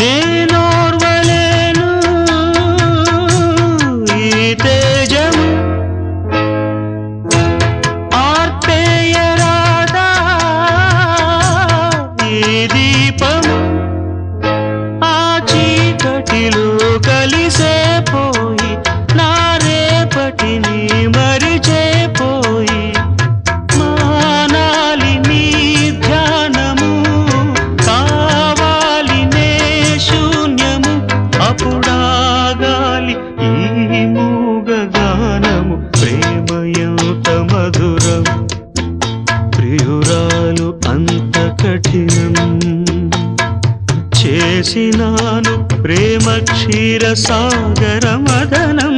నేనోర్వలేను ఈ తేజము. ఆర్పేయరాదా ఈ చేసినాను ప్రేమ క్షీర సాగర మదనం.